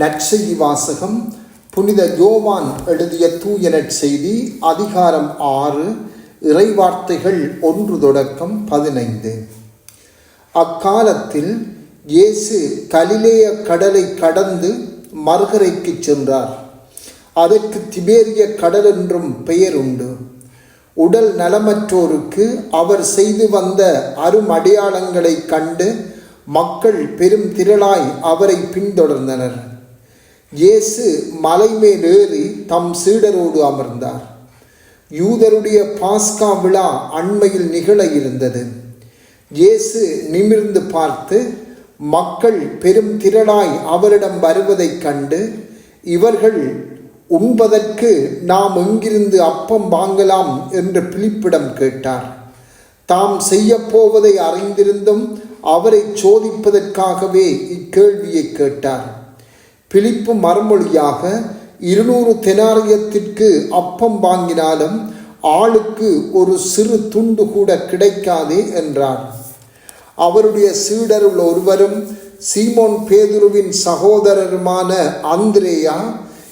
நற்செய்தி வாசகம் புனித யோவான் எழுதிய தூய நற்செய்தி அதிகாரம் ஆறு இறைவார்த்தைகள் ஒன்று தொடக்கம் பதினைந்து. அக்காலத்தில் இயேசு கலிலேய கடலை கடந்து மறுகரைக்கு சென்றார். அதற்கு திபேரிய கடல் என்றும் பெயர் உண்டு. உடல் நலமற்றோருக்கு அவர் செய்து வந்த அருமடையாளங்களை கண்டு மக்கள் பெரும் திரளாய் அவரை பின்தொடர்ந்தனர். இயேசு மலைமேல் ஏறி தம் சீடரோடு அமர்ந்தார். யூதருடைய பாஸ்கா விழா அண்மையில் நிகழ இருந்தது. இயேசு நிமிர்ந்து பார்த்து மக்கள் பெரும் திரளாய் அவரிடம் வருவதைக் கண்டு இவர்கள் உண்பதற்கு நாம் எங்கிருந்து அப்பம் வாங்கலாம்? என்று பிலிப்பிடம் கேட்டார். தாம் செய்யப்போவதை அறிந்திருந்தும் அவரை சோதிப்பதற்காகவே இக்கேள்வியை கேட்டார். பிலிப்பு மறுமொழியாக இருநூறு தெனாரியத்திற்கு அப்பம் வாங்கினாலும் ஆளுக்கு ஒரு சிறு துண்டு கூட கிடைக்காதே என்றார் அவருடைய சீடருள் ஒருவரும் சீமோன் பேதுருவின் சகோதரருமான அந்திரேயா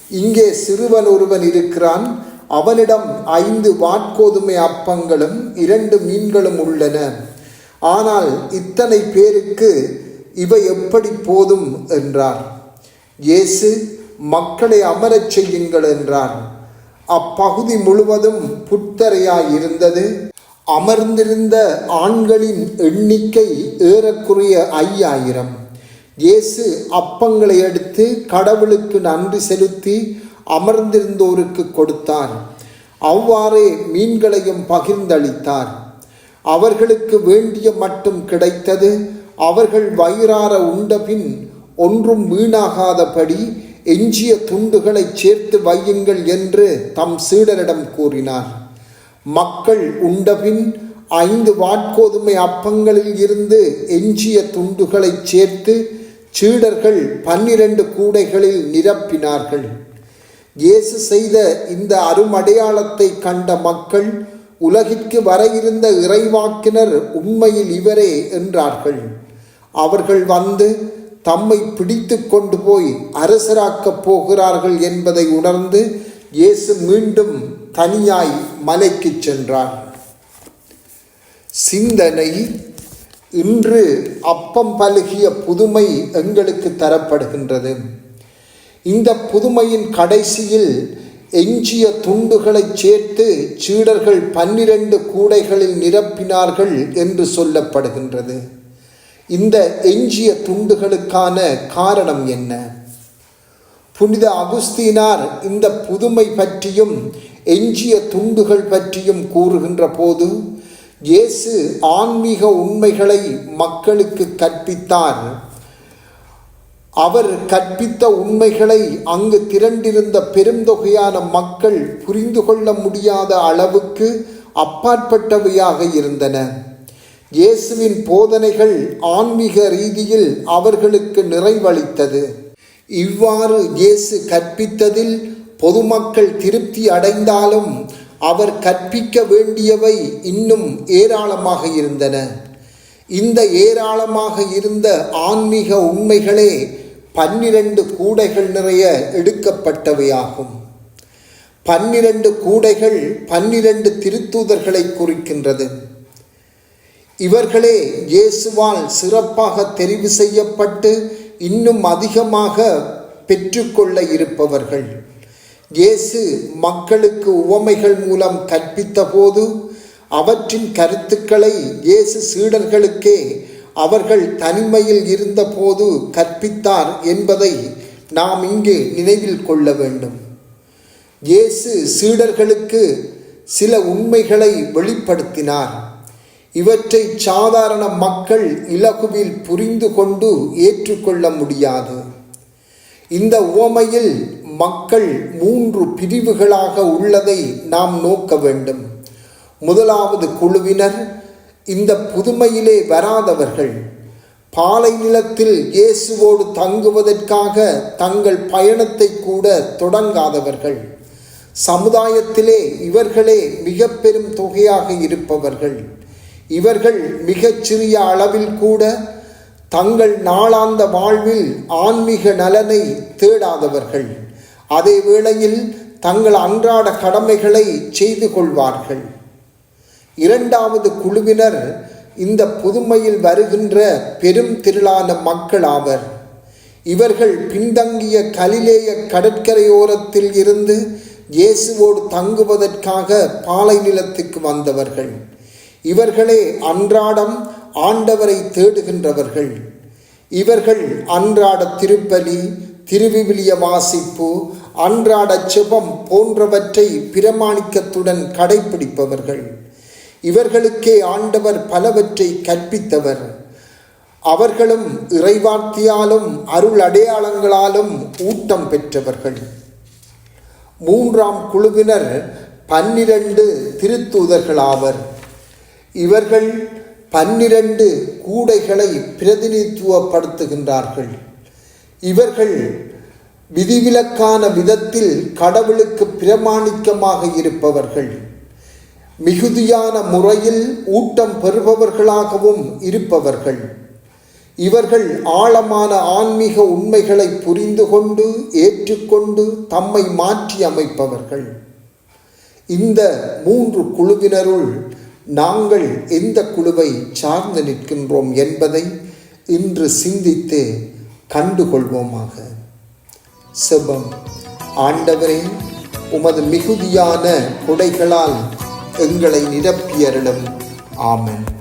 இங்கே சிறுவன் ஒருவன் இருக்கிறான். அவனிடம் ஐந்து வாட்கோதுமை அப்பங்களும் இரண்டு மீன்களும் உள்ளன. ஆனால் இத்தனை பேருக்கு இவை எப்படி போதும்? என்றார். இயேசு மக்களை அமரச் செய்யுங்கள் என்றார். அப்பகுதி முழுவதும் புத்தரையாய் இருந்தது அமர்ந்திருந்த ஆண்களின் எண்ணிக்கை ஏறக்குறைய ஐயாயிரம். இயேசு அப்பங்களை எடுத்து கடவுளுக்கு நன்றி செலுத்தி அமர்ந்திருந்தோருக்கு கொடுத்தார். அவ்வாறே மீன்களையும் பகிர்ந்தளித்தார். அவர்களுக்கு வேண்டிய மட்டும் கிடைத்தது. அவர்கள் வயிறார உண்டபின் ஒன்றும் வீணாகாதபடி எஞ்சிய துண்டுகளை சேர்த்து வையுங்கள் என்று தம் சீடரிடம் கூறினார். மக்கள் உண்டபின் ஐந்து வாட்கோதுமை அப்பங்களில் இருந்து எஞ்சிய துண்டுகளை சேர்த்து சீடர்கள் பன்னிரண்டு கூடைகளில் நிரப்பினார்கள். இயேசு செய்த இந்த அருமடையாளத்தை கண்ட மக்கள் உலகிற்கு வர இருந்த இறைவாக்கினர் உண்மையில் இவரே என்றார்கள். அவர்கள் வந்து தம்மை பிடித்து கொண்டு போய் அரசராக்கப் போகிறார்கள் என்பதை உணர்ந்து இயேசு மீண்டும் தனியாய் மலைக்கு சென்றார் சிந்தனை இன்று அப்பம் பழுகிய புதுமை எங்களுக்கு தரப்படுகின்றது. இந்த புதுமையின் கடைசியில் எஞ்சிய துண்டுகளை சேர்த்து சீடர்கள் பன்னிரண்டு கூடைகளில் நிரப்பினார்கள் என்று சொல்லப்படுகின்றது. இந்த எஞ்சிய துண்டுகளுக்கான காரணம் என்ன? புனித அகுஸ்தீனார் இந்த புதுமை பற்றியும் எஞ்சிய துண்டுகள் பற்றியும் கூறுகின்ற போது இயேசு ஆன்மீக உண்மைகளை மக்களுக்கு கற்பித்தார். அவர் கற்பித்த உண்மைகளை அங்கு திரண்டிருந்த பெருந்தொகையான மக்கள் புரிந்து கொள்ள முடியாத அளவுக்கு அப்பாற்பட்டவையாக இருந்தன. இயேசுவின் போதனைகள் ஆன்மீக ரீதியில் அவர்களுக்கு நிறைவளித்தது. இவ்வாறு இயேசு கற்பித்ததில் பொதுமக்கள் திருப்தி அடைந்தாலும் அவர் கற்பிக்க வேண்டியவை இன்னும் ஏராளமாக இருந்தன. இந்த ஏராளமாக இருந்த ஆன்மீக உண்மைகளே பன்னிரண்டு கூடைகள் நிறைய எடுக்கப்பட்டவையாகும். பன்னிரண்டு கூடைகள் பன்னிரண்டு திருத்தூதர்களை குறிக்கின்றது. இவர்களே இயேசுவால் சிறப்பாக தெரிவு செய்யப்பட்டு இன்னும் அதிகமாக பெற்றுக்கொள்ள இருப்பவர்கள். இயேசு மக்களுக்கு உவமைகள் மூலம் கற்பித்தபோது அவற்றின் கருத்துக்களை இயேசு சீடர்களுக்கே அவர்கள் தனிமையில் இருந்தபோது கற்பித்தார் என்பதை நாம் இங்கு நினைவில் கொள்ள வேண்டும். இயேசு சீடர்களுக்கு சில உண்மைகளை வெளிப்படுத்தினார். இவற்றை சாதாரண மக்கள் இலகுவில் புரிந்து கொண்டு ஏற்றுக்கொள்ள முடியாது. இந்த உவமையில் மக்கள் மூன்று பிரிவுகளாக உள்ளதை நாம் நோக்க வேண்டும். முதலாவது குழுவினர் இந்த புதுமையிலே வராதவர்கள். பாலை நிலத்தில் இயேசுவோடு தங்குவதற்காக தங்கள் பயணத்தை கூட தொடங்காதவர்கள். சமுதாயத்திலே இவர்களே மிக பெரும் தொகையாக இருப்பவர்கள். இவர்கள் மிகச்சிறிய அளவில் கூட தங்கள் நாளாந்த வாழ்வில் ஆன்மீக நலனை தேடாதவர்கள். அதே வேளையில் தங்கள் அன்றாட கடமைகளை செய்து கொள்வார்கள். இரண்டாவது குழுவினர் இந்த புதுமையில் வருகின்ற பெரும் திரளான மக்கள் ஆவர். இவர்கள் பின்தங்கிய கலிலேய கடற்கரையோரத்தில் இருந்து இயேசுவோடு தங்குவதற்காக பாலை நிலத்துக்கு வந்தவர்கள். இவர்களே அன்றாடம் ஆண்டவரை தேடுகின்றவர்கள். இவர்கள் அன்றாட திருப்பலி திருவிவிலிய வாசிப்பு அன்றாட செபம் போன்றவற்றை பிரமாணிக்கத்துடன் கடைபிடிப்பவர்கள் இவர்களுக்கே ஆண்டவர் பலவற்றை கற்பித்தவர். அவர்களும் இறைவார்த்தியாலும் அருள் அடையாளங்களாலும் ஊட்டம் பெற்றவர்கள். மூன்றாம் குழுவினர் பன்னிரண்டு திருத்தூதர்களாவர். இவர்கள் பன்னிரண்டு கூடைகளை பிரதிநிதித்துவப்படுத்துகின்றார்கள். இவர்கள் விதிவிலக்கான விதத்தில் கடவுளுக்கு பிரமாணிக்கமாக இருப்பவர்கள். மிகுதியான முறையில் ஊட்டம் பெறுபவர்களாகவும் இருப்பவர்கள். இவர்கள் ஆழமான ஆன்மீக உண்மைகளை புரிந்து கொண்டு ஏற்றுக்கொண்டு தம்மை மாற்றி அமைப்பவர்கள். இந்த மூன்று குழுவினருள் நாங்கள் எந்த குழுவை சார்ந்து நிற்கின்றோம் என்பதை இன்று சிந்தித்து கண்டுகொள்வோமாக. செபம். ஆண்டவரே உமது மிகுதியான கொடைகளால் எங்களை நிரப்பியருளும். ஆமன்.